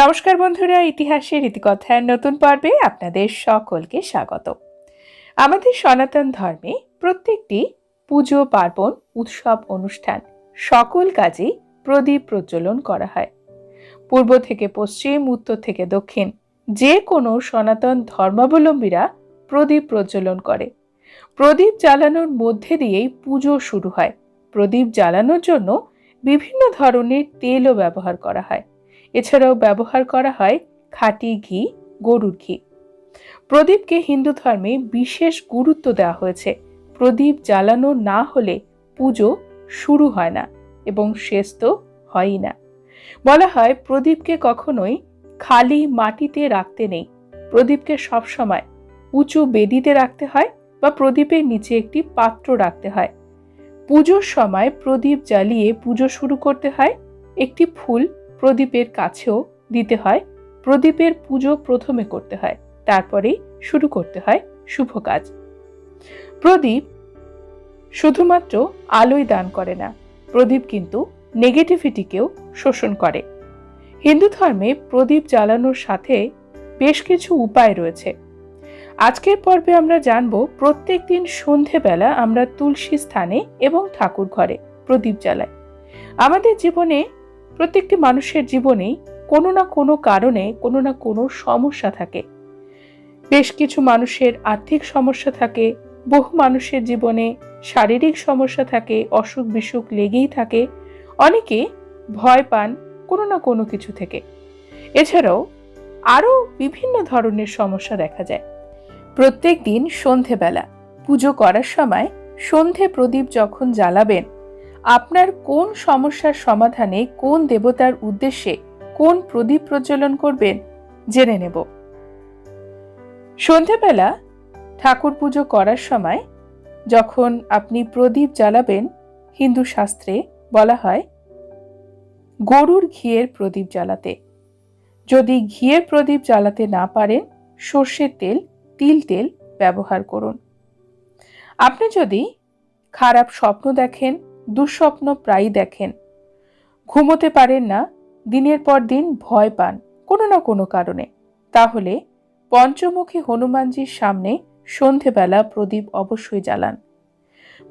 নমস্কার বন্ধুরা, ইতিহাসের ইতিকথার নতুন পর্বে আপনাদের সকলকে স্বাগত। আমাদের সনাতন ধর্মে প্রত্যেকটি পুজো, পার্বণ, উৎসব, অনুষ্ঠান সকল কাজেই প্রদীপ প্রজ্বলন করা হয়। পূর্ব থেকে পশ্চিম, উত্তর থেকে দক্ষিণ যে কোনো সনাতন ধর্মাবলম্বীরা প্রদীপ প্রজ্বলন করে। প্রদীপ জ্বালানোর মধ্যে দিয়েই পুজো শুরু হয়। প্রদীপ জ্বালানোর জন্য বিভিন্ন ধরনের তেলও ব্যবহার করা হয়। এছাড়াও ব্যবহার করা হয় খাঁটি ঘি, গরুর ঘি। প্রদীপকে হিন্দু ধর্মে বিশেষ গুরুত্ব দেওয়া হয়েছে। প্রদীপ জ্বালানো না হলে পুজো শুরু হয় না এবং শেষ তো হয়ই না। বলা হয় প্রদীপকে কখনোই খালি মাটিতে রাখতে নেই। প্রদীপকে সবসময় উঁচু বেদিতে রাখতে হয় বা প্রদীপের নিচে একটি পাত্র রাখতে হয়। পুজোর সময় প্রদীপ জ্বালিয়ে পুজো শুরু করতে হয়। একটি ফুল প্রদীপের কাছেও দিতে হয়। প্রদীপের পুজো প্রথমে করতে হয়, তারপরেই শুরু করতে হয় শুভ কাজ। প্রদীপ শুধুমাত্র আলোই দান করে না, প্রদীপ কিন্তু নেগেটিভিটিকেও শোষণ করে। হিন্দু ধর্মে প্রদীপ জ্বালানোর সাথে বেশ কিছু উপায় রয়েছে। আজকের পর্বে আমরা জানব, প্রত্যেক দিন সন্ধেবেলা আমরা তুলসী স্থানে এবং ঠাকুর ঘরে প্রদীপ জ্বালাই। আমাদের জীবনে প্রত্যেকটি মানুষের জীবনেই কোনো না কোনো কারণে কোনো না কোনো সমস্যা থাকে। বেশ কিছু মানুষের আর্থিক সমস্যা থাকে, বহু মানুষের জীবনে শারীরিক সমস্যা থাকে, অসুখ বিসুখ লেগেই থাকে, অনেকে ভয় পান কোনো না কোনো কিছু থেকে। এছাড়াও আরও বিভিন্ন ধরনের সমস্যা দেখা যায়। প্রত্যেক দিন সন্ধেবেলা, পুজো করার সময় সন্ধে প্রদীপ যখন জ্বালাবেন আপনার কোন সমস্যার সমাধানে কোন দেবতার উদ্দেশ্যে কোন প্রদীপ প্রজ্বলন করবেন জেনে নেব। সন্ধেবেলা ঠাকুর পুজো করার সময় যখন আপনি প্রদীপ জ্বালাবেন, হিন্দু শাস্ত্রে বলা হয়, গরুর ঘিয়ের প্রদীপ জ্বালাতে। যদি ঘিয়ের প্রদীপ জ্বালাতে না পারেন, সর্ষের তেল, তিল তেল ব্যবহার করুন। আপনি যদি খারাপ স্বপ্ন দেখেন দুঃস্বপ্ন প্রায়ই দেখেন। ঘুমোতে পারেন না, দিনের পর দিন ভয় পান, কোনো না কোনো কারণে। তাহলে পঞ্চমুখী হনুমানজির সামনে সন্ধেবেলা প্রদীপ অবশ্যই জ্বালান।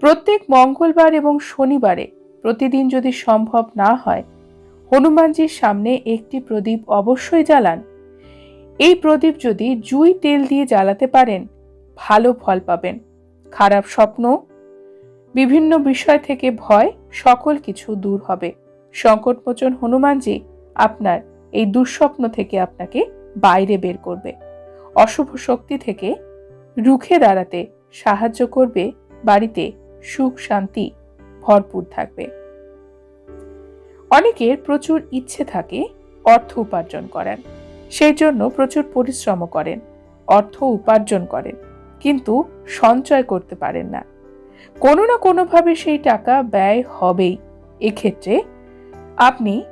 প্রত্যেক মঙ্গলবার এবং শনিবারে প্রতিদিন যদি সম্ভব না হয়, হনুমানজির সামনে একটি প্রদীপ অবশ্যই জ্বালান। এই প্রদীপ যদি জুই তেল দিয়ে জ্বালাতে পারেন, ভালো ফল পাবেন। খারাপ স্বপ্ন বিভিন্ন বিষয় থেকে ভয় সকল কিছু দূর হবে। সংকটমোচন হনুমানজি আপনার এই দুঃস্বপ্ন থেকে আপনাকে বাইরে বের করবে। অশুভ শক্তি থেকে রুখে দাঁড়াতে সাহায্য করবে, বাড়িতে সুখ, শান্তি ভরপুর থাকবে। অনেকের প্রচুর ইচ্ছে থাকে অর্থ উপার্জন করেন সেই জন্য প্রচুর পরিশ্রম করেন অর্থ উপার্জন করেন, কিন্তু সঞ্চয় করতে পারেন না। কোনো না কোনোভাবে সেই টাকা ব্যয় হবেই। এক্ষেত্রে আপনি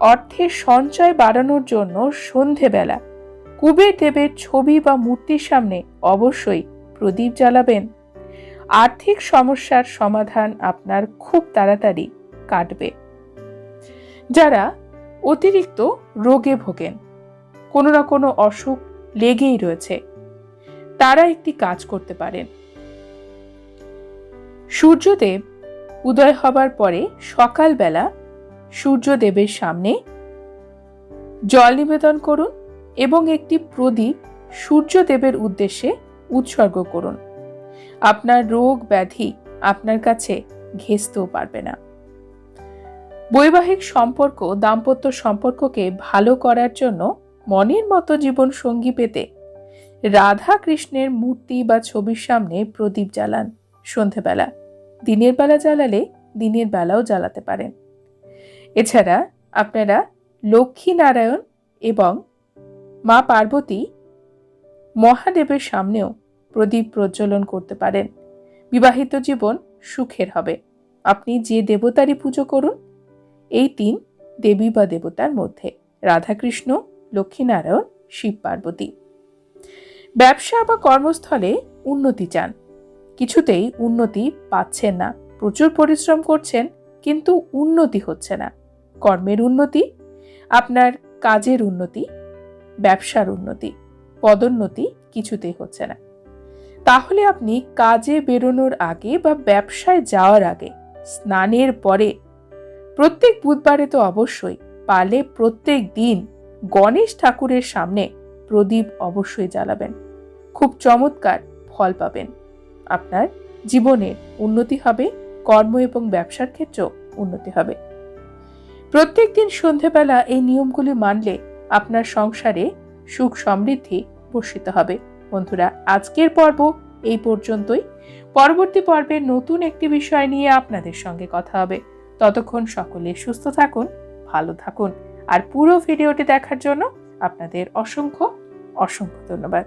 অর্থের সঞ্চয় বাড়ানোর জন্য সন্ধেবেলা কুবের দেবের ছবি বা মূর্তির সামনে অবশ্যই প্রদীপ জ্বালাবেন। আর্থিক সমস্যার সমাধান আপনার খুব তাড়াতাড়ি কাটবে। যারা অতিরিক্ত রোগে ভোগেন, কোনো না কোনো অসুখ লেগেই রয়েছে, তারা একটি কাজ করতে পারেন। সূর্যদেব উদয় হবার পরে সকালবেলা সূর্যদেবের সামনে জল নিবেদন করুন এবং একটি প্রদীপ সূর্যদেবের উদ্দেশ্যে উৎসর্গ করুন। আপনার রোগ ব্যাধি আপনার কাছে ঘেঁচতেও পারবে না। বৈবাহিক সম্পর্ক, দাম্পত্য সম্পর্ককে ভালো করার জন্য মনের মতো জীবন সঙ্গী পেতে রাধা কৃষ্ণের মূর্তি বা ছবির সামনে প্রদীপ জ্বালান সন্ধেবেলা। দিনের বেলা জ্বালালে দিনের বেলাও জ্বালাতে পারেন। এছাড়া আপনারা লক্ষ্মী নারায়ণ এবং মা পার্বতী মহাদেবের সামনেও প্রদীপ প্রজ্বলন করতে পারেন। বিবাহিত জীবন সুখের হবে। আপনি যে দেবতারই পুজো করুন, এই তিন দেবী বা দেবতার মধ্যে রাধাকৃষ্ণ লক্ষ্মীনারায়ণ শিব পার্বতী। ব্যবসা বা কর্মস্থলে উন্নতি চান। কিছুতেই উন্নতি পাচ্ছেন না। প্রচুর পরিশ্রম করছেন, কিন্তু উন্নতি হচ্ছে না। কর্মের উন্নতি, আপনার কাজের উন্নতি, ব্যবসার উন্নতি, পদোন্নতি কিছুতেই হচ্ছে না। তাহলে আপনি কাজে বেরোনোর আগে বা ব্যবসায় যাওয়ার আগে, স্নানের পরে, প্রত্যেক বুধবারে তো অবশ্যই পালে প্রত্যেক দিন গণেশ ঠাকুরের সামনে প্রদীপ অবশ্যই জ্বালাবেন। খুব চমৎকার ফল পাবেন। আপনার জীবনের উন্নতি হবে, কর্ম এবং ব্যবসার ক্ষেত্রেও উন্নতি হবে। প্রত্যেক দিন সন্ধেবেলা এই নিয়মগুলি মানলে আপনার সংসারে সুখ সমৃদ্ধি বর্ষিত হবে। বন্ধুরা, আজকের পর্ব এই পর্যন্তই। পরবর্তী পর্বে নতুন একটি বিষয় নিয়ে আপনাদের সঙ্গে কথা হবে। ততক্ষণ সকলে সুস্থ থাকুন, ভালো থাকুন। আর পুরো ভিডিওটি দেখার জন্য আপনাদের অসংখ্য অসংখ্য ধন্যবাদ।